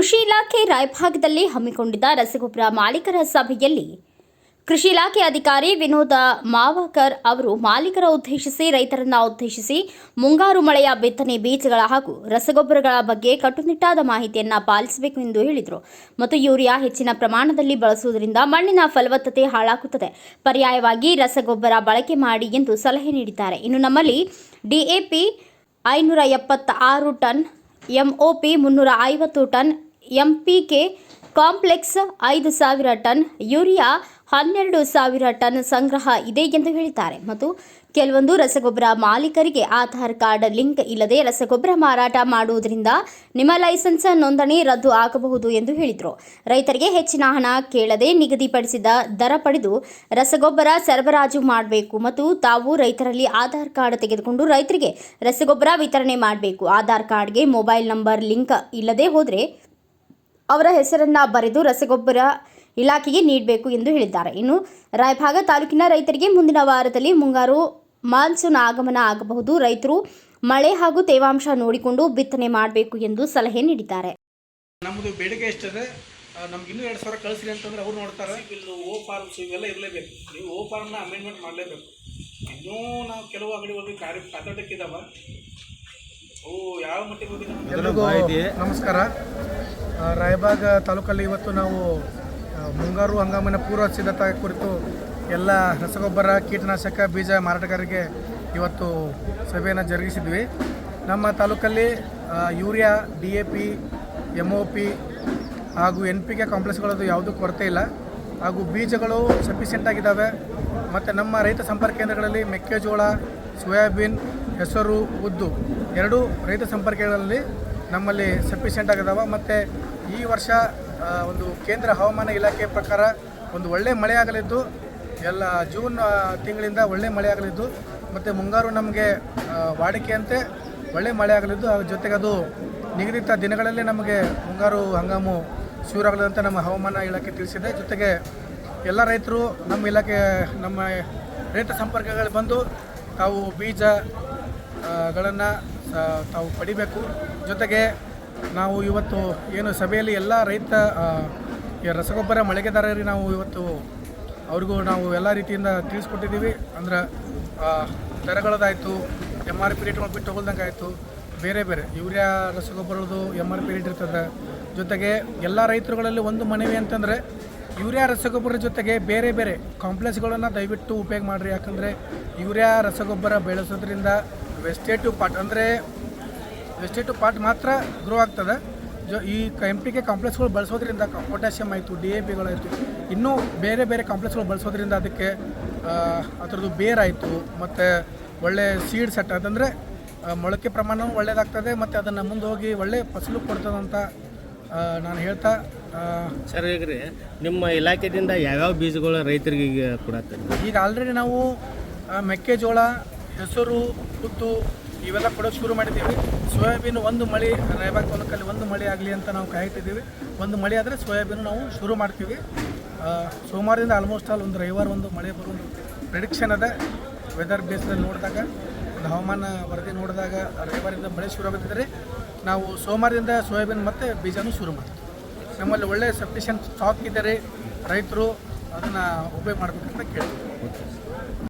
ಕೃಷಿ ಇಲಾಖೆ ರಾಯಭಾಗದಲ್ಲಿ ಹಮ್ಮಿಕೊಂಡಿದ್ದ ರಸಗೊಬ್ಬರ ಮಾಲೀಕರ ಸಭೆಯಲ್ಲಿ ಕೃಷಿ ಇಲಾಖೆ ಅಧಿಕಾರಿ ವಿನೋದ ಮಾವಕರ್ ಅವರು ಮಾಲೀಕರ ಉದ್ದೇಶಿಸಿ, ರೈತರನ್ನ ಉದ್ದೇಶಿಸಿ ಮುಂಗಾರು ಮಳೆಯ ಬಿತ್ತನೆ ಬೀಜಗಳ ಹಾಗೂ ರಸಗೊಬ್ಬರಗಳ ಬಗ್ಗೆ ಕಟ್ಟುನಿಟ್ಟಾದ ಮಾಹಿತಿಯನ್ನು ಪಾಲಿಸಬೇಕು ಎಂದು ಹೇಳಿದರು. ಮತ್ತು ಯೂರಿಯಾ ಹೆಚ್ಚಿನ ಪ್ರಮಾಣದಲ್ಲಿ ಬಳಸುವುದರಿಂದ ಮಣ್ಣಿನ ಫಲವತ್ತತೆ ಹಾಳಾಗುತ್ತದೆ. ಪರ್ಯಾಯವಾಗಿ ರಸಗೊಬ್ಬರ ಬಳಕೆ ಮಾಡಿ ಎಂದು ಸಲಹೆ ನೀಡಿದ್ದಾರೆ. ಇನ್ನು ನಮ್ಮಲ್ಲಿ ಡಿಎಪಿ ಐನೂರ ಎಪ್ಪತ್ತಾರು ಟನ್, ಎಂಒಪಿ ಮುನ್ನೂರ ಐವತ್ತು ಟನ್ ಎಂಪಿಕೆ ಕಾಂಪ್ಲೆಕ್ಸ್ ಐದು ಸಾವಿರ ಟನ್, ಯೂರಿಯಾ ಹನ್ನೆರಡು ಸಾವಿರ ಟನ್ ಸಂಗ್ರಹ ಇದೆ ಎಂದು ಹೇಳಿದ್ದಾರೆ. ಮತ್ತು ಕೆಲವೊಂದು ರಸಗೊಬ್ಬರ ಮಾಲೀಕರಿಗೆ ಆಧಾರ್ ಕಾರ್ಡ್ ಲಿಂಕ್ ಇಲ್ಲದೆ ರಸಗೊಬ್ಬರ ಮಾರಾಟ ಮಾಡುವುದರಿಂದ ನಿಮ್ಮ ಲೈಸೆನ್ಸ್ ನೋಂದಣಿ ರದ್ದು ಆಗಬಹುದು ಎಂದು ಹೇಳಿದರು. ರೈತರಿಗೆ ಹೆಚ್ಚಿನ ಹಣ ಕೇಳದೆ ನಿಗದಿಪಡಿಸಿದ ದರ ಪಡೆದು ರಸಗೊಬ್ಬರ ಸರಬರಾಜು ಮಾಡಬೇಕು ಮತ್ತು ತಾವು ರೈತರಲ್ಲಿ ಆಧಾರ್ ಕಾರ್ಡ್ ತೆಗೆದುಕೊಂಡು ರೈತರಿಗೆ ರಸಗೊಬ್ಬರ ವಿತರಣೆ ಮಾಡಬೇಕು. ಆಧಾರ್ ಕಾರ್ಡ್ಗೆ ಮೊಬೈಲ್ ನಂಬರ್ ಲಿಂಕ್ ಇಲ್ಲದೆ ಹೋದರೆ ಅವರ ಹೆಸರನ್ನ ಬರೆದು ರಸಗೊಬ್ಬರ ಇಲಾಖೆಗೆ ನೀಡಬೇಕು ಎಂದು ಹೇಳಿದ್ದಾರೆ. ಇನ್ನು ರಾಯಭಾಗ ತಾಲೂಕಿನ ರೈತರಿಗೆ ಮುಂದಿನ ವಾರದಲ್ಲಿ ಮುಂಗಾರು ಮಾನ್ಸೂನ್ ಆಗಮನ ಆಗಬಹುದು. ರೈತರು ಮಳೆ ಹಾಗೂ ತೇವಾಂಶ ನೋಡಿಕೊಂಡು ಬಿತ್ತನೆ ಮಾಡಬೇಕು ಎಂದು ಸಲಹೆ ನೀಡಿದ್ದಾರೆ. ನಮ್ಮದು ಬೇಡಿಕೆ ಎಷ್ಟಿದೆ ನಮ್ಗೆ ಇನ್ನೂ ಎರಡು ಸಾವಿರ ಕಳಿಸ್ರಿ ಅಂತಂದ್ರೆ ಅವ್ರು ನೋಡ್ತಾರೆ. ಇಲ್ಲಿ ಓ ಫಾರ್ಮ್ಸ್ ಇವೆಲ್ಲ ಇರಲೇಬೇಕು. ನೀವು ಓ ಫಾರ್ಮ್ನ ಅಮೆಂಡ್ಮೆಂಟ್ ಮಾಡಲೇಬೇಕು. ಇನ್ನೂ ನಾವು ಕೆಲವು ಅಂಗಡಿಗಳಿಗೆ ಕಾರ್ಯ ಕಾತಟಕ್ಕಿದಾವ ಅವು ಯಾವ ಮಟ್ಟಿಗೆ ಹೋಗಿ ನಮ್ಗೆ? ನಮಸ್ಕಾರ. ರಾಯಬಾಗ ತಾಲೂಕಲ್ಲಿ ಇವತ್ತು ನಾವು ಮುಂಗಾರು ಹಂಗಾಮಿನ ಪೂರ್ವ ಸಿದ್ಧತೆ ಕುರಿತು ಎಲ್ಲ ರಸಗೊಬ್ಬರ, ಕೀಟನಾಶಕ, ಬೀಜ ಮಾರಾಟಗಾರರಿಗೆ ಇವತ್ತು ಸಭೆಯನ್ನು ಜರುಗಿಸಿದ್ವಿ. ನಮ್ಮ ತಾಲೂಕಲ್ಲಿ urea, D A P, M O P ಹಾಗೂ ಎನ್ ಪಿ ಕೆ ಕಾಂಪ್ಲೆಕ್ಸ್ಗಳದ್ದು ಯಾವುದೂ ಕೊರತೆ ಇಲ್ಲ. ಹಾಗೂ ಬೀಜಗಳು ಸಫಿಷಿಯೆಂಟ್ ಆಗಿದ್ದಾವೆ. ಮತ್ತು ನಮ್ಮ ರೈತ ಸಂಪರ್ಕ ಕೇಂದ್ರಗಳಲ್ಲಿ ಮೆಕ್ಕೆಜೋಳ, ಸೋಯಾಬೀನ್, ಹೆಸರು, ಉದ್ದು ಎರಡೂ ರೈತ ಸಂಪರ್ಕಗಳಲ್ಲಿ ನಮ್ಮಲ್ಲಿ ಸಫಿಷಿಯೆಂಟ್ ಆಗಿದಾವೆ. ಮತ್ತು ಈ ವರ್ಷ ಒಂದು ಕೇಂದ್ರ ಹವಾಮಾನ ಇಲಾಖೆ ಪ್ರಕಾರ ಒಂದು ಒಳ್ಳೆ ಮಳೆ ಆಗಲಿದ್ದು, ಎಲ್ಲ ಜೂನ್ ತಿಂಗಳಿಂದ ಒಳ್ಳೆ ಮಳೆ ಆಗಲಿದ್ದು, ಮತ್ತು ಮುಂಗಾರು ನಮಗೆ ವಾಡಿಕೆಯಂತೆ ಒಳ್ಳೆ ಮಳೆ ಆಗಲಿದ್ದು ಜೊತೆಗೆ ಅದು ನಿಗದಿತ ದಿನಗಳಲ್ಲಿ ನಮಗೆ ಮುಂಗಾರು ಹಂಗಾಮು ಶುರುವಾಗಲಿದೆ ಅಂತ ನಮ್ಮ ಹವಾಮಾನ ಇಲಾಖೆ ತಿಳಿಸಿದೆ. ಜೊತೆಗೆ ಎಲ್ಲ ರೈತರು, ನಮ್ಮ ಇಲಾಖೆ, ನಮ್ಮ ರೈತ ಸಂಪರ್ಕಗಳು ಬಂದು ತಾವು ಬೀಜ ಗಳನ್ನು ತಾವು ಪಡಿಬೇಕು. ಜೊತೆಗೆ ನಾವು ಇವತ್ತು ಏನು ಸಭೆಯಲ್ಲಿ ಎಲ್ಲ ರೈತ ರಸಗೊಬ್ಬರ ಮಳಿಗೆದಾರರಿಗೆ ನಾವು ಇವತ್ತು ಅವ್ರಿಗೂ ನಾವು ಎಲ್ಲ ರೀತಿಯಿಂದ ತಿಳಿಸ್ಕೊಟ್ಟಿದ್ದೀವಿ. ಅಂದ್ರೆ ದರಗಳದಾಯಿತು ಎಂ ಆರ್ ಪಿ ರೇಟ್ ಬಿಟ್ಟು ಹೋಗ್ದಂಗೆ ಆಯಿತು. ಬೇರೆ ಬೇರೆ, ಯೂರಿಯಾ ರಸಗೊಬ್ಬರದ್ದು ಎಂ ಆರ್ ಪಿ ರೇಟ್ ಇರ್ತದೆ. ಜೊತೆಗೆ ಎಲ್ಲ ರೈತರುಗಳಲ್ಲಿ ಒಂದು ಮನವಿ ಅಂತಂದರೆ, ಯೂರಿಯಾ ರಸಗೊಬ್ಬರ ಜೊತೆಗೆ ಬೇರೆ ಬೇರೆ ಕಾಂಪ್ಲೆಕ್ಸ್ಗಳನ್ನು ದಯವಿಟ್ಟು ಉಪಯೋಗ ಮಾಡಿರಿ. ಯಾಕಂದರೆ, ಯೂರಿಯಾ ರಸಗೊಬ್ಬರ ಬೆಳೆಸೋದ್ರಿಂದ ವೆಸ್ಟೇಟಿವ್ ಪಾರ್ಟ್ ಅಂದರೆ ವೆಸ್ಟೇಟಿವ್ ಪಾರ್ಟ್ ಮಾತ್ರ ಗ್ರೋ ಆಗ್ತದೆ. ಜೊ ಈ ಎಂ ಪಿ ಕೆ ಕಾಂಪ್ಲೆಕ್ಸ್ಗಳು ಬಳಸೋದ್ರಿಂದ ಪೊಟ್ಯಾಷಿಯಮ್ ಆಯಿತು ಡಿ ಎ ಪಿಗಳಾಯಿತು ಇನ್ನೂ ಬೇರೆ ಬೇರೆ ಕಾಂಪ್ಲೆಕ್ಸ್ಗಳು ಬಳಸೋದ್ರಿಂದ ಅದಕ್ಕೆ ಅದರದ್ದು ಬೇರಾಯಿತು ಮತ್ತು ಒಳ್ಳೆ ಸೀಡ್ ಸೆಟ್ ಅದಂದರೆ ಮೊಳಕೆ ಪ್ರಮಾಣವೂ ಒಳ್ಳೆಯದಾಗ್ತದೆ ಮತ್ತು ಅದನ್ನು ಮುಂದೆ ಹೋಗಿ ಒಳ್ಳೆ ಫಸಲು ಕೊಡ್ತದಂತ ನಾನು ಹೇಳ್ತಾ ಸರ್ ಈಗ ರೀ ನಿಮ್ಮ ಇಲಾಖೆಯಿಂದ ಯಾವ್ಯಾವ ಬೀಜಗಳು ರೈತರಿಗೆ ಕೊಡತ್ತೆ? ಈಗ ಆಲ್ರೆಡಿ ನಾವು ಮೆಕ್ಕೆಜೋಳ ಹೆಸರು ಉದ್ದು ಇವೆಲ್ಲ ಕೊಡೋಕೆ ಶುರು ಮಾಡಿದ್ದೀವಿ. ಸೋಯಾಬೀನ್ ಒಂದು ಮಳೆ ರೈಬಾಗ್ ತಾಲೂಕಲ್ಲಿ ಒಂದು ಮಳೆ ಆಗಲಿ ಅಂತ ನಾವು ಕಾಯ್ತಿದ್ದೀವಿ. ಒಂದು ಮಳೆ ಆದರೆ ಸೋಯಾಬೀನು ನಾವು ಶುರು ಮಾಡ್ತೀವಿ. ಸೋಮವಾರದಿಂದ ಆಲ್ಮೋಸ್ಟ್ ಆಲ್ ಒಂದು ರವಿವಾರ ಒಂದು ಮಳೆ ಬರೋ ಒಂದು ಪ್ರಿಡಿಕ್ಷನ್ ಅದ ವೆದರ್ ಬೇಸ್ನಲ್ಲಿ ನೋಡಿದಾಗ, ಒಂದು ಹವಾಮಾನ ವರದಿ ನೋಡಿದಾಗ ರವಿವಾರದಿಂದ ಮಳೆ ಶುರು ಆಗುತ್ತಿದ್ದರೆ ನಾವು ಸೋಮವಾರದಿಂದ ಸೋಯಾಬೀನ್ ಮತ್ತು ಬೀಜನೂ ಶುರು ಮಾಡ್ತೀವಿ. ನಮ್ಮಲ್ಲಿ ಒಳ್ಳೆಯ ಸಫಿಷಿಯಂಟ್ ಸ್ಟಾಕ್ ಇದ್ದಾರೆ ರೈತರು ಅದನ್ನು ಉಪಯೋಗ ಮಾಡಬೇಕಂತ ಕೇಳ್ತೀವಿ.